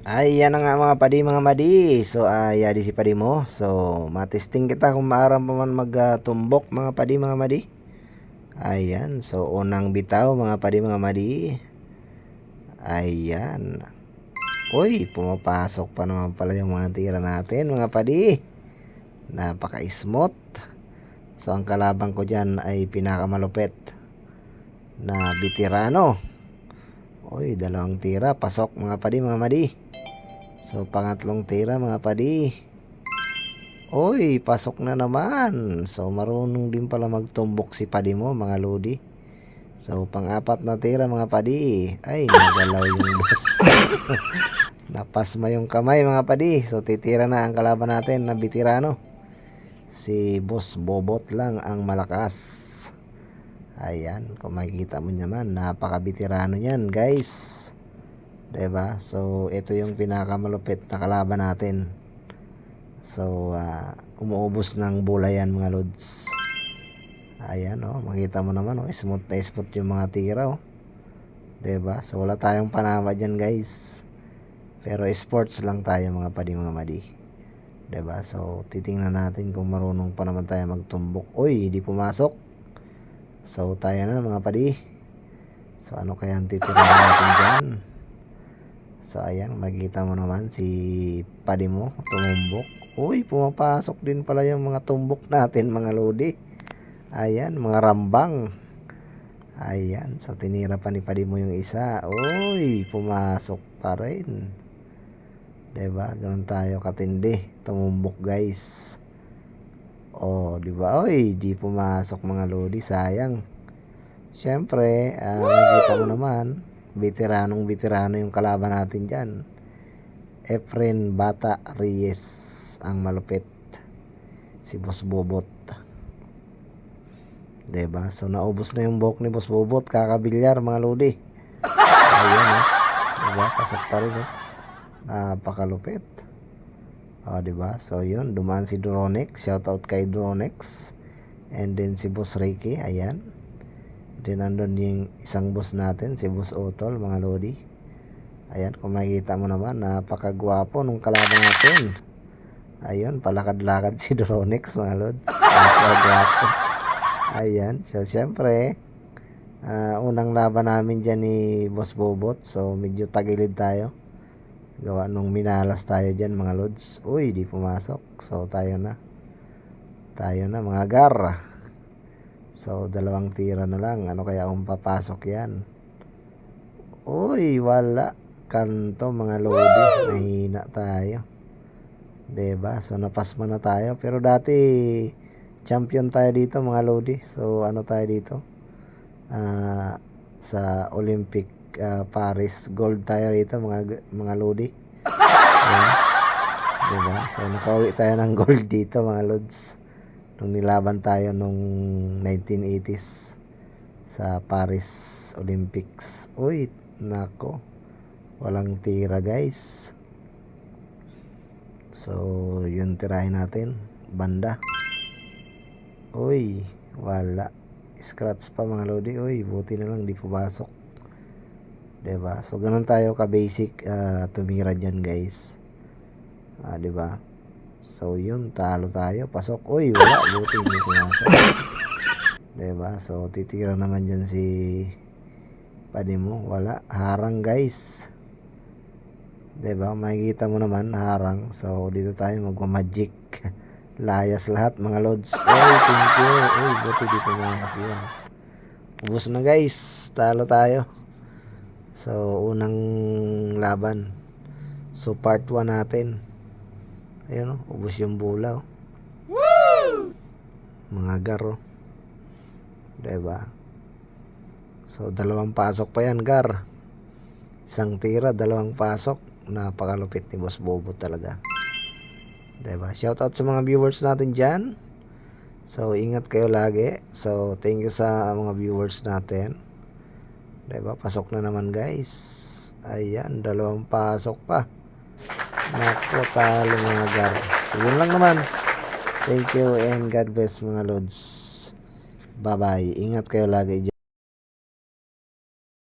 Ay, yan na nga mga padi mga madi. So, ay yadi si padi mo. So, matesting kita kung maaram pa man magtumbok mga padi mga madi. Ayan. So, unang bitaw mga padi mga madi. Ayan. Uy, pumapasok pa naman pala yung mga tira natin mga padi. Napaka-smooth. So, ang kalabang ko dyan ay pinakamalupit na bitirano. Uy, dalawang tira. Pasok mga padi mga madi. So, pangatlong tira mga padi. Uy, pasok na naman. So, marunong din pala magtumbok si padi mo mga lodi. So, pang-apat na tira mga padi. Ay, nagalaw yung boss. Napasma yung kamay mga padi. So, titira na ang kalaban natin na bitirano. Si Boss Bobot lang ang malakas. Ayan, kung makikita mo naman, napaka-bitirano niyan, guys. 'Di ba? So, ito yung pinakamalupit na kalaban natin. So, ah, umuubos ng bola yan mga lods. Ayan, oh, makita mo naman, oh, smooth na smooth yung mga tira, oh. 'Di ba? So, wala tayong panama dyan, guys. Pero sports lang tayo mga padi mga madi. 'Di ba? So, titingnan natin kung marunong pa naman tayo magtumbok. Uy, hindi pumasok. So, tayo na mga padi. So, ano kaya ang titirahan natin dyan? So, ayan, makikita mo naman si padi mo, tumumbok. Uy, pumapasok din pala yung mga tumbok natin, mga lodi. Ayan, mga rambang. Ayan, so tinira pa ni padi mo yung isa. Uy, pumasok pa rin. 'Di ba? Ganun tayo katindi. Tumumbok, guys. Oh, 'di ba? Uy, di pumasok mga lodi, sayang. Siyempre, ah, nakikita mo naman, veteranong veterano yung kalaban natin diyan. Efren Bata Reyes ang malupit. Si Boss Bobot. 'Di ba? So naubos na yung buhok ni Boss Bobot, kakabilyar mga lodi. Ayun, oh. 'Di ba? Pasok pa rin, oh. Napakalupit. Oh, 'di ba? So 'yun, dumaan si Dronex, shout out kay Dronex. And then si Boss Ricky, ayan. Then nandun yung isang boss natin, si Boss Otol, mga lodi. Ayan, kung makikita mo naman, napakagwapo nung kalaban natin. Ayun, palakad-lakad si Dronex, mga lods. Napakagwapo. Ayan, so syempre, ah, unang laban namin dyan ni Boss Bobot. So, medyo tagilid tayo. Gawa nung minalas tayo dyan, mga lods. Uy, di pumasok. So, tayo na. Tayo na, mga gar. So, dalawang tira na lang. Ano kaya kung papasok yan? Uy, wala. Kanto, mga lodi. Mahina tayo. ba? So, napasma na tayo. Pero dati, champion tayo dito, mga lodi. So, ano tayo dito? Ah, sa Olympic ah, Paris. Gold tayo dito, mga, mga lodi. Ayan. 'Di ba? So, nakauwi tayo ng gold dito, mga lods. Nung nilaban tayo nung 1980s sa Paris Olympics. Uy, nako. Walang tira, guys. So, yun tirahin natin. Banda. Uy, wala. Scratch pa mga lodi. Uy, buti na lang di pumasok. 'Di ba? So, ganun tayo ka-basic ah, tumira dyan, guys. Ah, 'di ba? So, yun, talo tayo. Pasok. Uy, wala. Buti hindi pumasok. 'Di ba? So, titira naman dyan si padi mo. Wala. Harang, guys. 'Di ba? Makikita mo naman, harang. So, dito tayo magma-magic. Layas lahat, mga lods. Uy, thank you. Uy, buti di pumasok yun. Ubus na, guys. Talo tayo. So, unang laban. So, part 1 natin. Ayun, oh, ubos yung bula. Oh. Mga gar, oh. 'Di ba? So, dalawang pasok pa yan, gar. Isang tira, dalawang pasok. Napakalupit ni Boss Bobo talaga. 'Di ba? Shoutout sa mga viewers natin diyan. So, ingat kayo lagi. So, thank you sa mga viewers natin. 'Di ba? Pasok na naman, guys. Ayan, dalawang pasok pa. Naku, talo mga gar. Yun lang naman. Thank you and God bless mga lods. Bye-bye. Ingat kayo lagi.